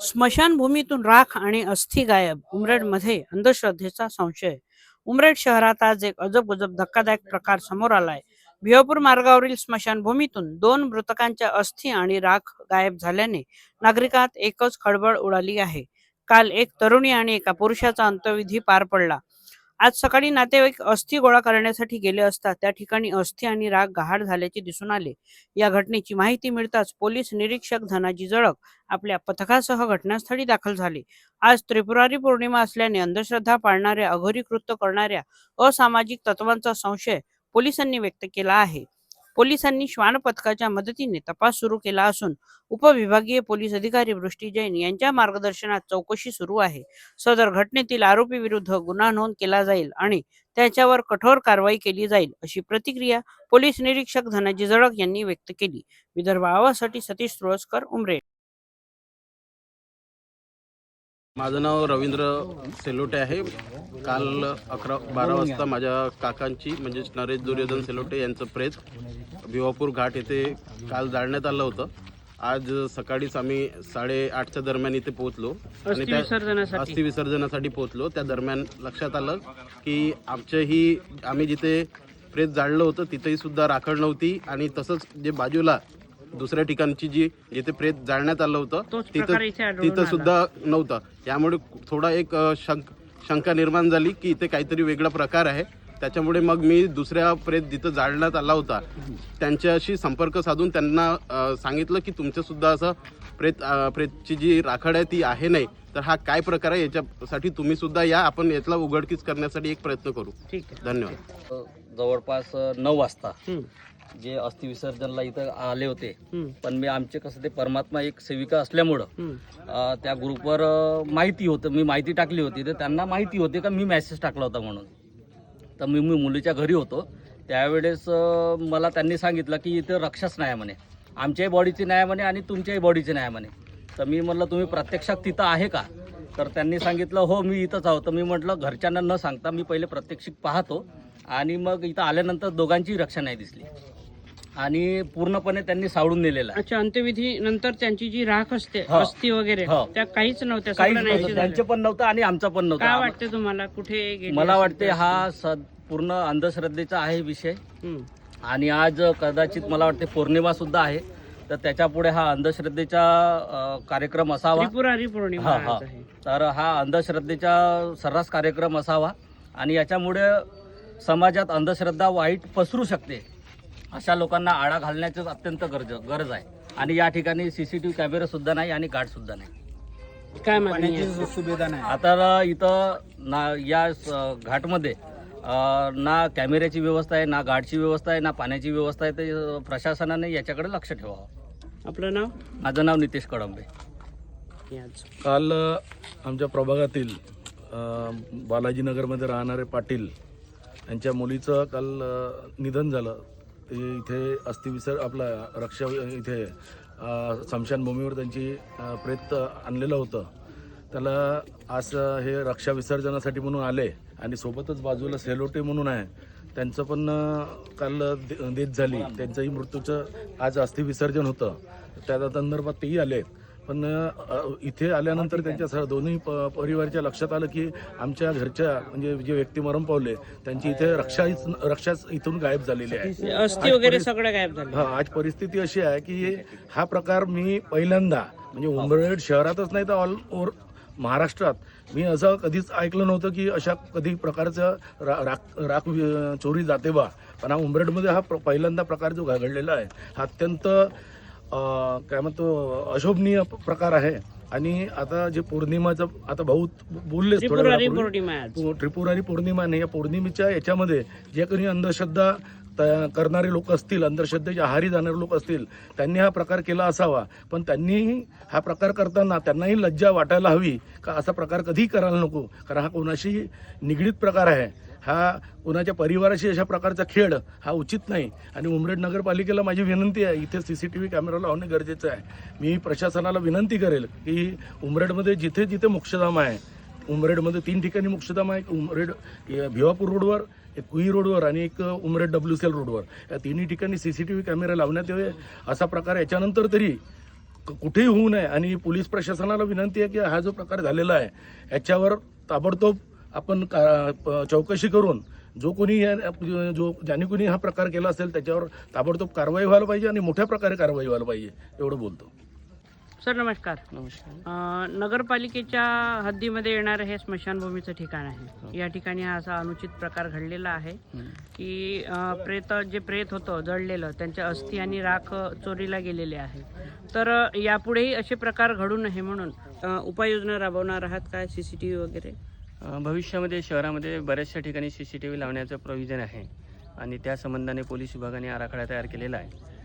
स्मशानभूमीतून राख आणि अस्थि गायब उमरेडमध्ये अंधश्रद्धेचा संशय. उमरेड शहरात आज एक अजब गजब धक्कादायक प्रकार समोर आलाय. भिवापूर मार्गावरील स्मशानभूमीतून दोन मृतकांच्या अस्थि आणि राख गायब झाल्याने नागरिकात एकच खळबळ उडाली आहे. काल एक तरुणी आणि एका पुरुषाचा अंत्यविधी पार पडला. आज सकाळी नातेवाईक अस्थि गोळा करण्यासाठी गेले असता त्या ठिकाणी अस्थि आणि राग गहाड झाल्याचे दिसून आले. या घटनेची माहिती मिळताच पोलीस निरीक्षक धनाजी जळक आपल्या पथकासह घटनास्थळी दाखल झाले. आज त्रिपुरारी पौर्णिमा असल्याने अंधश्रद्धा पाळणाऱ्या अघोरी कृत्य करणाऱ्या असामाजिक तत्वांचा संशय पोलिसांनी व्यक्त केला आहे. पोलिसांनी श्वान पथकाच्या मदतीने तपास सुरू केला असून उपविभागीय पोलीस अधिकारी वृष्टी जैन यांच्या मार्गदर्शनात चौकशी सुरू आहे. सदर घटनेतील आरोपी विरुद्ध गुन्हा नोंद केला जाईल आणि त्याच्यावर कठोर कारवाई केली जाईल अशी प्रतिक्रिया पोलीस निरीक्षक धनाजी जळक यांनी व्यक्त केली. विदर्भ आवासाठी सतीश तुळसकर उमरे. माझं नाव रवींद्र सेलोटे आहे. काल अकरा बारा वाजता माझ्या काकांची म्हणजे नरेश दुर्योधन सेलोटे यांचं प्रेत भिवापूर घाट येथे काल जाळण्यात आलं होतं. आज सकाळीच आम्ही साडेआठच्या दरम्यान इथे पोहोचलो. अस्थि त्या- अस्थि विसर्जनासाठी पोहोचलो. त्या दरम्यान लक्षात आलं की आमच्याही आम्ही जिथे प्रेत जाळलं होतं तिथेही सुद्धा राखड नव्हती. आणि तसंच जे बाजूला दुसऱ्या ठिकाणची जी जिथे प्रेत जाळण्यात आलं होतं तोच तिथं प्रकार इथे आढळून तिथं. सुद्धा नव्हतं. यामुळे थोडा एक शंक शंका निर्माण झाली की इथे काहीतरी वेगळा प्रकार आहे. त्याच्यामुळे मग मी दुसऱ्या प्रेत जिथं जाळण्यात आला होता त्यांच्याशी संपर्क साधून त्यांना सांगितलं की तुमचं सुद्धा असं प्रेत प्रेतची जी राखड आहे ती आहे नाही तर हा काय प्रकार आहे याच्यासाठी तुम्ही सुद्धा या आपण यातला उघडकीस करण्यासाठी एक प्रयत्न करू. ठीक आहे. धन्यवाद. जवळपास नऊ वाजता जे अस्थि विसर्जनला इथं आले होते पण मी आमचे कसं ते परमात्मा एक सेविका असल्यामुळं त्या ग्रुपवर माहिती होतं मी माहिती टाकली होती. तर त्यांना माहिती होते का मी मेसेज टाकला होता म्हणून. तर मी मी मुलीच्या घरी होतो. त्यावेळेस मला त्यांनी सांगितलं की इथं रक्षाच नाही म्हणे. आमच्याही बॉडीची नाही म्हणे आणि तुमच्याही बॉडीची नाही म्हणे. तर मी म्हटलं तुम्ही प्रत्यक्षात तिथं आहे का? तर त्यांनी सांगितलं हो मी इथंच आहो तर मी म्हटलं घरच्यांना न सांगता मी पहिले प्रत्यक्षिक पाहतो आणि मग इथं आल्यानंतर दोघांचीही रक्षा नाही दिसली. आणि पूर्णपणे त्यांनी सावडून नेलेलं अच्छा अंत्यविधी नंतर त्यांची जी राख असते हो. अस्थि वगैरे हो. त्या काहीच नव्हत्या काहीच सगळं नव्हतं नाहीसे त्यांचे. पण नव्हतं आणि आमचं पण काय नव्हतं वाटते तुम्हाला? कुठे गेले मला असेल वाटते ते? हा स पूर्ण अंधश्रद्धेचा आहे विषय. हम्म. आणि आज कदाचित मला वाटते पौर्णिमा सुद्धा आहे. तर त्याच्या पुढे हा अंधश्रद्धेचा अ, कार्यक्रम असावा. त्रिपुरारी पौर्णिमा हा हा. आज आहे. तर हा अंधश्रद्धेचा सर्रास कार्यक्रम असावा. आणि याच्यामुळे समाजात अंधश्रद्धा वाईट पसरू शकते. अशा लोकांना आळा घालण्याचं अत्यंत गरज गरज आहे. आणि या ठिकाणी C C T V camera सुद्धा नाही आणि गार्ड सुद्धा नाही. काय मागणी आहे? आता इथं ना या स- घाटमध्ये ना कॅमेऱ्याची व्यवस्था आहे ना गार्डची व्यवस्था आहे ना पाण्याची व्यवस्था आहे तर प्रशासनाने याच्याकडे लक्ष ठेवावं. आपलं नाव? माझं नाव नितेश कडंबे याच. काल आमच्या प्रभागातील बालाजीनगरमध्ये राहणारे पाटील यांच्या मुलीचं काल निधन झालं. इथे अस्थिविसर आपला रक्षा इथे अ, स्मशानभूमीवर त्यांची प्रेत आणलेलं होतं. त्याला आज हे रक्षा विसर्जनासाठी म्हणून आले आणि सोबतच बाजूला सेलोटे म्हणून आहे. त्यांचं पण काल दे- देत झाली. त्यांचंही मृत्यूचं आज अस्थिविसर्जन होतं. त्या संदर्भात तेही आले. पण इथे आल्यानंतर त्यांच्या स- दोन्ही प परिवाराच्या लक्षात आलं की आमच्या घरच्या म्हणजे जे व्यक्ती मरण पावले त्यांची इथे रक्षा रक्षाच इथून गायब झालेली आहे. अस्थि वगैरे सगळं गायब झालं हा आज परिस्थिती अशी आहे की हा प्रकार मी पहिल्यांदा म्हणजे उंबरखेड शहरातच नाही तर ऑल ओव्हर महाराष्ट्रात मी असं कधीच ऐकलं नव्हतं की अशा कधी प्रकारचं रा राख राख चोरी जाते बा. पण हा उंबरेडमध्ये हा प्र पहिल्यांदा प्रकार जो घडलेला आहे हा अत्यंत काय म्हणतो अशोभनीय प्रकार आहे आणि आता जे पौर्णिमाचं आता भाऊ थोड्या त्रिपुरारी. पौर्णिमा नाही या पौर्णिमेच्या याच्यामध्ये जे कोणी अंधश्रद्धा त- करणारे लोक असतील अंधश्रद्धेच्या आहारी जाणारे लोक असतील त्यांनी हा प्रकार केला असावा. पण त्यांनी हा प्रकार करताना त्यांनाही लज्जा वाटायला हवी का असा प्रकार कधीही करायला नको? कारण हा कोणाशी निगडीत प्रकार आहे. हा कोणाच्या परिवाराशी अशा प्रकारचा खेळ हा उचित नाही. आणि उमरेड नगरपालिकेला माझी विनंती आहे इथे C C T V camera लावणे गरजेचं आहे. मी प्रशासनाला विनंती करेल की उमरेडमध्ये जिथे जिथे मोक्षधाम आहे उमरेडमध्ये तीन ठिकाणी मोक्षधाम आहे उमरेड भिवापूर रोडवर एक कुई रोडवर आणि एक उमरेड डब्ल्यू सी एल रोडवर. या तिन्ही ठिकाणी C C T V camera लावण्यात यावे असा प्रकार याच्यानंतर तरी क- कुठेही होऊ नये. आणि पोलीस प्रशासनाला विनंती आहे की हा जो प्रकार झालेला आहे याच्यावर ताबडतोब आपण का- प- चौकशी करून जो कोणी या- जो ज्याने कोणी हा प्रकार केला असेल त्याच्यावर ताबडतोब कारवाई व्हायला पाहिजे आणि मोठ्या प्रकारे कारवाई व्हायला पाहिजे एवढं बोलतो. सर नमस्कार. नमस्कार. अं, नगरपालिकेच्या हद्दीमध्ये येणारं हे स्मशानभूमीचं ठिकाण आहे. या ठिकाणी हा असा अनुचित प्रकार घडलेला आहे की अं, प्रेत जे प्रेत होतं जळलेलं त्यांच्या अस्थी आणि राख चोरीला गेलेले आहे. तर अं, यापुढेही असे प्रकार घडू नये म्हणून अं, उपाययोजना राबवणार आहात काय सी सी टी व्ही वगैरे? अ, भविष्यामध्ये शहरामध्ये बऱ्याचशा ठिकाणी सी सी टी व्ही लावण्याचं प्रोव्हिजन आहे. आणि त्या संबंधाने पोलीस विभागाने आराखडा तयार केलेला आहे.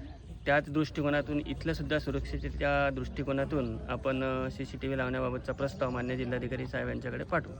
त्याच दृष्टिकोनातून इथलं सुद्धा सुरक्षेच्या दृष्टिकोनातून आपण सी सी टी व्ही लावण्याबाबतचा प्रस्ताव मान्य जिल्हाधिकारी साहेब यांच्याकडे पाठवू.